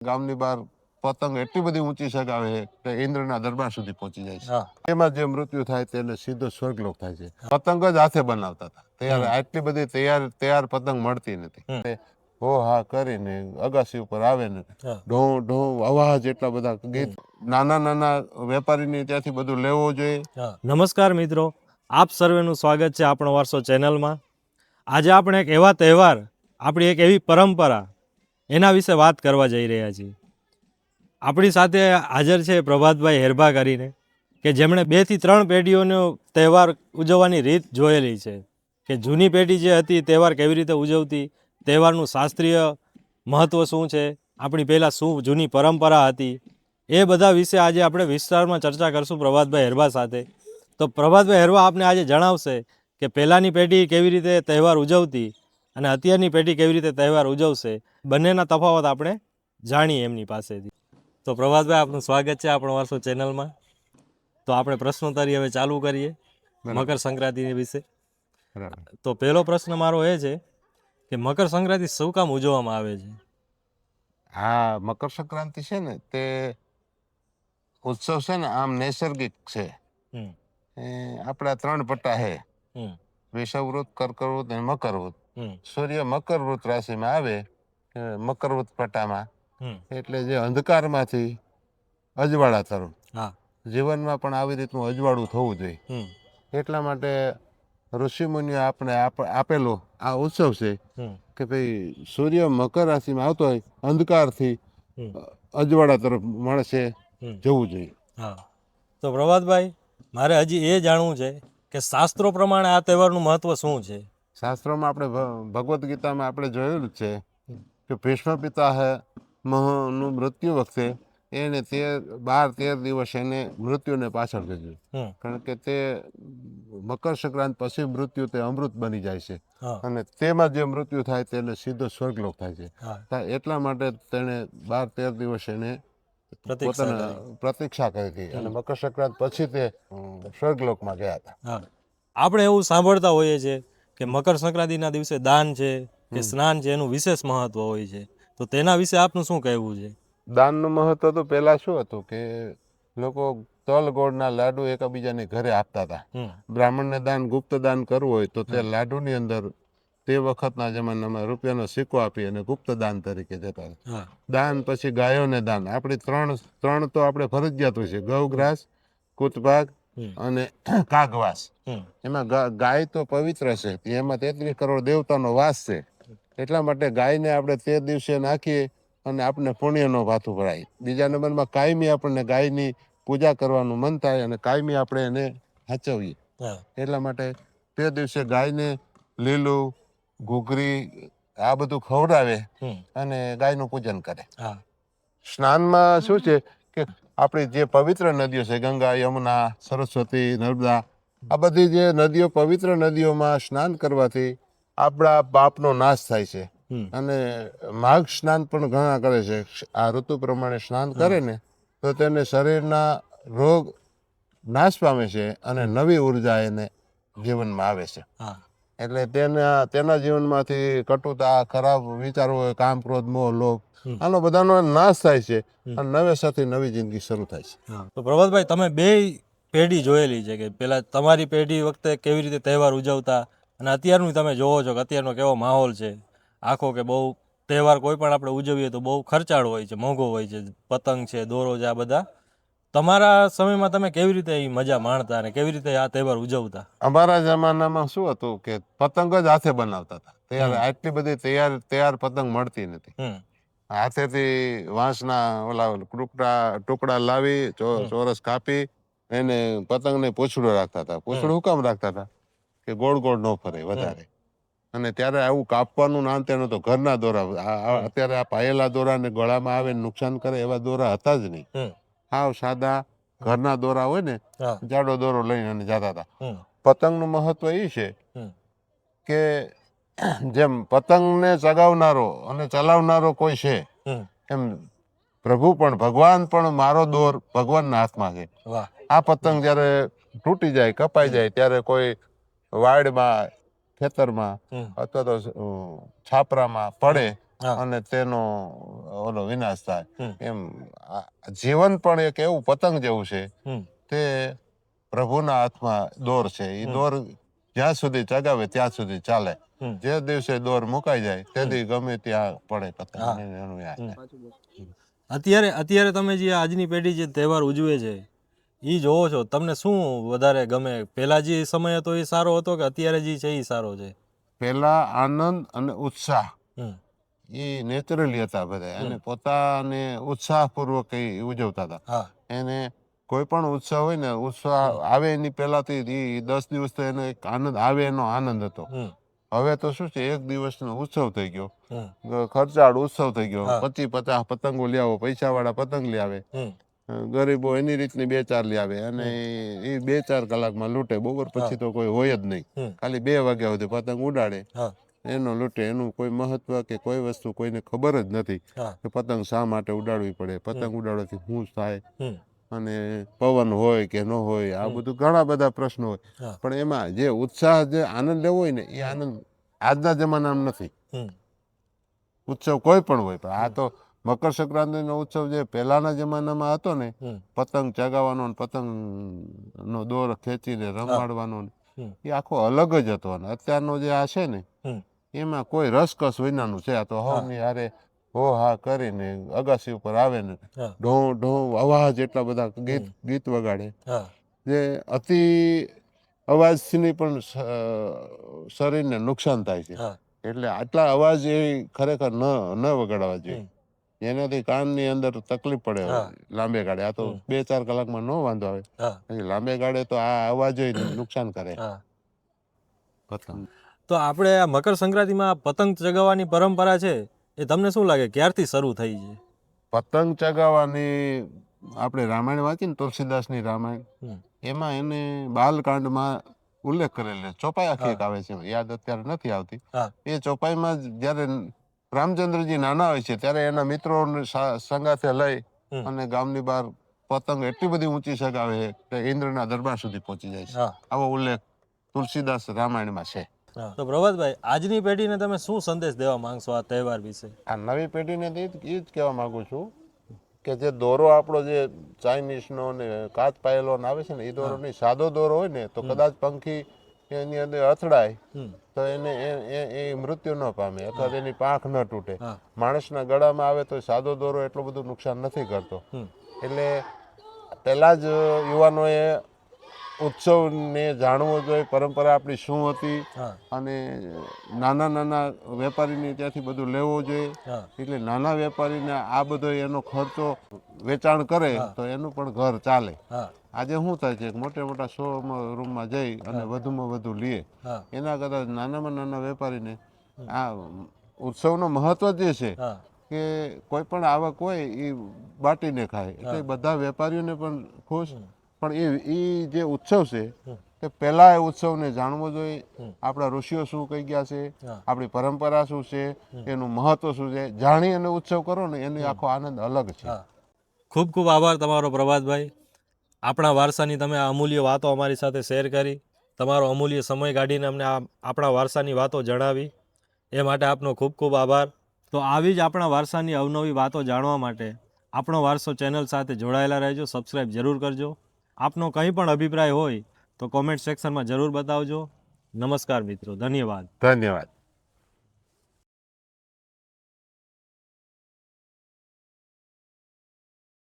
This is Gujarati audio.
ગામની બહાર પતંગ એટલી બધી ઊંચી સગાવે છે કે ઇન્દ્રના દરબાર સુધી પહોંચી જાય છે. એમાં જે મૃત્યુ થાય તેને સીધો સ્વર્ગલોક થાય છે. પતંગ જ હાથે બનાવતા હતા. તૈયાર આટલી બધી તૈયાર તૈયાર પતંગ મળતી નથી. હો હા કરીને અગાસી ઉપર આવે ને. ઢોં ઢોં અવાજ એટલા બધા ગીત નાના નાના વેપારીને ત્યાંથી બધું લેવું જોઈએ. નમસ્કાર મિત્રો. આપ સર્વેનું સ્વાગત છે આપણો વારસો ચેનલમાં. આજે આપણે એક એવા તહેવાર આપણી એક એવી પરંપરા એના વિશે વાત કરવા જઈ રહ્યા છીએ. આપણી સાથે હાજર છે પ્રભાતભાઈ હેરભા કરીને, કે જેમણે બેથી ત્રણ પેઢીઓનો તહેવાર ઉજવવાની રીત જોયેલી છે. કે જૂની પેઢી જે હતી, તહેવાર કેવી રીતે ઉજવતી, તહેવારનું શાસ્ત્રીય મહત્ત્વ શું છે, આપણી પહેલાં શું જૂની પરંપરા હતી, એ બધા વિશે આજે આપણે વિસ્તારમાં ચર્ચા કરશું પ્રભાતભાઈ હેરબા સાથે. તો પ્રભાતભાઈ હેરવા આપને આજે જણાવશે કે પહેલાંની પેઢી કેવી રીતે તહેવાર ઉજવતી અને અત્યારની પેઢી કેવી રીતે તહેવાર ઉજવશે બંનેના તફાવત આપણે જાણીએ એમની પાસેથી. તો પ્રભાતભાઈ આપનું સ્વાગત છે આપણો વારસો ચેનલમાં. તો આપણે પ્રશ્નોત્તરી હવે ચાલુ કરીએ મકર સંક્રાંતિ વિશે. તો પહેલો પ્રશ્ન મારો એ છે કે મકર સંક્રાંતિ શું કામ ઉજવવામાં આવે છે? હા મકર સંક્રાંતિ છે ને તે ઉત્સવ છે ને આમ નૈસર્ગિક છે. આપણા ત્રણ પટ્ટા છે હમ. વિષવવૃત કર્કવૃત અને મકરવૃત. સૂર્ય મકરવૃત રાશિમાં આવે મકરવૃત પટ્ટામાં હમ. એટલે જે અંધકારમાંથી અજવાળા તરફ હા. જીવનમાં પણ આવી રીતનું અજવાળું થવું જોઈએ. એટલા માટે ઋષિમુનિઓ આપણે આપેલો આ ઉત્સવ છે કે ભાઈ સૂર્ય મકર રાશિમાં આવતો હોય અંધકારથી અજવાળા તરફ માણસે જવું જોઈએ. હા. તો પ્રભાતભાઈ મારે હજી એ જાણવું છે કે શાસ્ત્રો પ્રમાણે આ તહેવારનું મહત્વ શું છે? શાસ્ત્રોમાં આપણે ભગવદ્ ગીતામાં આપણે જોયેલું છે કે ભીષ્મ પિતા હે મહનું મૃત્યુ વખતે એને તેર બાર તેર દિવસ એને મૃત્યુને પાછળ ગયું કારણ કે તે મકર સંક્રાંત પછી મૃત્યુ તે અમૃત બની જાય છે. અને તેમાં જે મૃત્યુ થાય તેને સીધો સ્વર્ગલોક થાય છે. એટલા માટે તેણે બાર તેર દિવસ એને પોતાના પ્રતીક્ષા કરી હતી. અને મકર સંક્રાંત પછી તે સ્વર્ગલોકમાં ગયા હતા. આપણે એવું સાંભળતા હોઈએ છીએ કે મકર સંક્રાંતિના દિવસે દાન છે કે સ્નાન છે એનું વિશેષ મહત્વ હોય છે. તો તેના વિશે આપનું શું કહેવું છે? દાનનું મહત્વ તો પહેલા શું હતું કે લોકો તલ ગોળના લાડુ એકબીજાને ઘરે આપતા હતા. બ્રાહ્મણને દાન ગુપ્ત દાન કરવું હોય તો તે લાડુની અંદર તે વખતના જમાનામાં રૂપિયાનો સિક્કો આપી અને ગુપ્ત દાન તરીકે જતા હતા. દાન પછી ગાયોને દાન. આપણે ત્રણ ત્રણ તો આપણે ફરજિયાત હોય છે. ગૌગ્રાસ કૂતભાગ હમ અને કાગવાસ. એમાં ગાય તો પવિત્ર છે એમાં તેત્રીસ કરોડ દેવતાનો વાસ છે. એટલા માટે ગાયને આપણે તે દિવસે નાખીએ અને આપણે પુણ્યનો ભાથું ભરાય બીજા નંબરમાં કાયમી આપણને ગાયની પૂજા કરવાનું મન થાય અને કાયમી આપણે એને હાચવીએ. એટલા માટે તે દિવસે ગાયને લીલું ઘૂઘરી આ બધું ખવડાવે અને ગાયનું પૂજન કરે. સ્નાનમાં શું છે કે આપણી જે પવિત્ર નદીઓ છે ગંગા યમુના સરસ્વતી નર્મદા આ બધી જે નદીઓ પવિત્ર નદીઓમાં સ્નાન કરવાથી આપણા પાપનો નાશ થાય છે. અને માઘ સ્નાન પણ ઘણા કરે છે. આ ઋતુ પ્રમાણે સ્નાન કરે ને તો તેને શરીરના રોગ નાશ પામે છે અને નવી ઊર્જા એને જીવનમાં આવે છે. હા. એટલે તેના તેના જીવનમાંથી કટુતા ખરાબ વિચારો કામ ક્રોધ મોહ લોભ આનો બધાનો નાશ થાય છે. અને નવેસરથી નવી જિંદગી શરૂ થાય છે. તો પ્રભાતભાઈ તમે બે પેઢી જોયેલી છે કે પેલા તમારી પેઢી વખતે કેવી રીતે તહેવાર ઉજવતા અને અત્યારનું તમે જોવો છો કે અત્યારનો કેવો માહોલ છે? આખો કે બહુ તહેવાર કોઈ પણ આપણે ઉજવીએ તો બહુ ખર્ચાળ હોય છે મોંઘો હોય છે પતંગ છે દોરો છે આ બધા. તમારા સમયમાં તમે કેવી રીતે એ મજા માણતા અને કેવી રીતે આ તહેવાર ઉજવતા? અમારા જમાનામાં શું હતું કે પતંગ જ હાથે બનાવતા હતા. તૈયાર આટલી બધી તૈયાર તૈયાર પતંગ મળતી નથી. હાથેથી વાંસના ઓલા ટુકડા ટુકડા લાવી ચોરસ કાપી એને પતંગને પૂછડું રાખતા હતા. પૂછડું હુકમ રાખતા હતા? કે ગોળ ગોળ ન ફરે વધારે. અને ત્યારે આવું કાપવાનું નામ તેનું તો ઘરના દોરા અત્યારે આ પાયેલા દોરા ને ગળામાં આવે નુકસાન કરે એવા દોરા હતા જ નહીં. હાવ સાદા ઘરના દોરા હોય ને જાડો દોરો લઈને અને જતા હતા પતંગનું મહત્વ એ છે કે જેમ પતંગને ચગાવનારો અને ચલાવનારો કોઈ છે એમ પ્રભુ પણ ભગવાન પણ મારો દોર ભગવાનના હાથમાં છે. આ પતંગ જ્યારે તૂટી જાય કપાઈ જાય ત્યારે કોઈ વાડમાં ખેતરમાં અથવા તો છાપરામાં પડે. અને તેનો ઓલો વિનાશ થાય એમ જીવન પણ એક એવું પતંગ જેવું છે. તે પ્રભુના હાથમાં દોર છે. એ દોર જ્યાં સુધી ચગાવે ત્યાં સુધી ચાલે. જે દિવસે દોર મુકાઈ જાય તે દી ગમે ત્યાં પડે પતંગ. અત્યારે અત્યારે તમે જે આજની પેઢી જે તહેવાર ઉજવે છે એ જોવો છો. તમને શું વધારે ગમે? પહેલા જે સમય હતો એ સારો હતો કે અત્યારે જે છે એ સારો છે? પેલા આનંદ અને ઉત્સાહ. એ નેચરલી હતા બધા. અને પોતાને ઉત્સાહપૂર્વક એ ઉજવતા હતા. એને કોઈ પણ ઉત્સાહ હોય ને ઉત્સાહ આવે એની પહેલાથી દસ દિવસ તો એનો એક આનંદ આવે એનો આનંદ હતો. હવે તો શું છે એક દિવસનો ઉત્સવ થઈ ગયો. ખર્ચાળ ઉત્સવ થઈ ગયો. પચી પચાસ પતંગો લઈ આવો પૈસા વાળા પતંગ લઈ આવે. ગરીબો એની રીતની બે ચાર લઈ આવે અને એ બે ચાર કલાકમાં લૂંટે બપોર પછી તો કોઈ હોય જ નહીં. ખાલી બે વાગ્યા સુધી પતંગ ઉડાડે. એનો લૂંટે એનું કોઈ મહત્વ કે કોઈ વસ્તુ કોઈને ખબર જ નથી કે પતંગ શા માટે ઉડાડવી પડે. પતંગ ઉડાડવાથી શું થાય? અને પવન હોય કે ન હોય આ બધું ઘણા બધા પ્રશ્નો હોય. પણ એમાં જે ઉત્સાહ જે આનંદ લેવો હોય ને એ આનંદ આજના જમાનામાં નથી. ઉત્સવ કોઈ પણ હોય પણ આ તો મકર સંક્રાંતિનો ઉત્સવ જે પહેલાના જમાનામાં હતો ને પતંગ ચગાવવાનો પતંગ નો દોર ખેંચીને રમાડવાનો. એ આખો અલગ જ હતો. અને અત્યારનો જે આ છે ને. એમાં કોઈ રસકસ વિનાનું છે. આ તો હવની હારે હો હા કરીને અગાસી ઉપર આવે ને ઢોં ઢોં અવાજ એટલા બધા ગીત ગીત વગાડે. જે અતિ અવાજથી પણ શરીરને નુકસાન થાય છે. એટલે આટલા અવાજ એ ખરેખર ન ન વગાડવા જોઈએ. એનાથી કાનની અંદર તકલીફ પડે લાંબે ગાળે. આ તો બે ચાર કલાકમાં ન વાંધો આવે. લાંબે ગાળે તો આ અવાજ નુકસાન કરે. પતંગ તો આપણે આ મકર સંક્રાંતિમાં પતંગ ચગાવવાની પરંપરા છે એ તમને શું લાગે ક્યારથી શરૂ થઈ છે? પતંગ ચગાવવાની આપણે રામાયણ વાંચીને તુલસીદાસની રામાયણ એમાં એને બાલકાંડમાં ઉલ્લેખ કરેલો ચોપાઈ આખી એક આવે છે યાદ અત્યારે નથી આવતી. એ ચોપાઈમાં જ્યારે રામચંદ્રજી નાના હોય છે ત્યારે એના મિત્રો સંગાથે લઈ. અને ગામની બહાર પતંગ એટલી બધી ઊંચી સગાવે છે કે ઇન્દ્રના દરબાર સુધી પહોંચી જાય છે. આવો ઉલ્લેખ તુલસીદાસ રામાયણમાં છે. તો પ્રભાતભાઈ આજની પેઢીને તમે શું સંદેશ દેવા માંગશો આ તહેવાર વિશે? આ નવી પેઢીને એ જ કહેવા માંગુ છું કે જે દોરો આપણો જે ચાઇનીઝનો ને કાચ પાયેલો આવે છે ને એ દોરો નહીં સાદો દોરો હોય ને તો કદાચ પંખી એની અંદર અથડાય તો એને એ- એ એ મૃત્યુ ન પામે અથવા તો એની પાંખ ન તૂટે. માણસના ગળામાં આવે તો સાદો દોરો એટલું બધું નુકસાન નથી કરતો. એટલે પહેલાં જ યુવાનોએ ઉત્સવને જાણવો જોઈએ પરંપરા આપણી શું હતી અને નાના નાના વેપારીને ત્યાંથી બધું લેવું જોઈએ. એટલે નાના વેપારીને આ બધો એનો ખર્ચો વેચાણ કરે તો એનું પણ ઘર ચાલે. આજે શું થાય છે મોટા મોટા શો રૂમમાં જઈ અને વધુમાં વધુ લે. એના કરતાં નાનામાં નાના વેપારીને આ ઉત્સવનો મહત્વ જે છે કે કોઈ પણ આવક હોય એ બાટીને ખાય. એટલે બધા વેપારીઓને પણ ખુશ પણ એ એ જે ઉત્સવ છે. તે પહેલા એ ઉત્સવને જાણવો જોઈએ. આપણા ઋષિઓ શું કહી ગયા છે? આપણી પરંપરા શું છે? એનું મહત્વ શું છે? જાણી અને ઉત્સવ કરો ને એનો આખો આનંદ અલગ છે. ખૂબ ખૂબ આભાર તમારો પ્રભાતભાઈ. આપણા વારસાની તમે આ અમૂલ્ય વાતો અમારી સાથે શેર કરી. તમારો અમૂલ્ય સમય કાઢીને અમને આ આપણા વારસાની વાતો જણાવી. એ માટે આપનો ખૂબ ખૂબ આભાર. તો આવી જ આપણા વારસાની અવનવી વાતો જાણવા માટે આપણો વારસો ચેનલ સાથે જોડાયેલા રહેજો. સબસ્ક્રાઈબ જરૂર કરજો. આપનો કંઈ પણ અભિપ્રાય હોય તો કોમેન્ટ સેક્શનમાં જરૂર બતાવજો. નમસ્કાર મિત્રો ધન્યવાદ. ધન્યવાદ.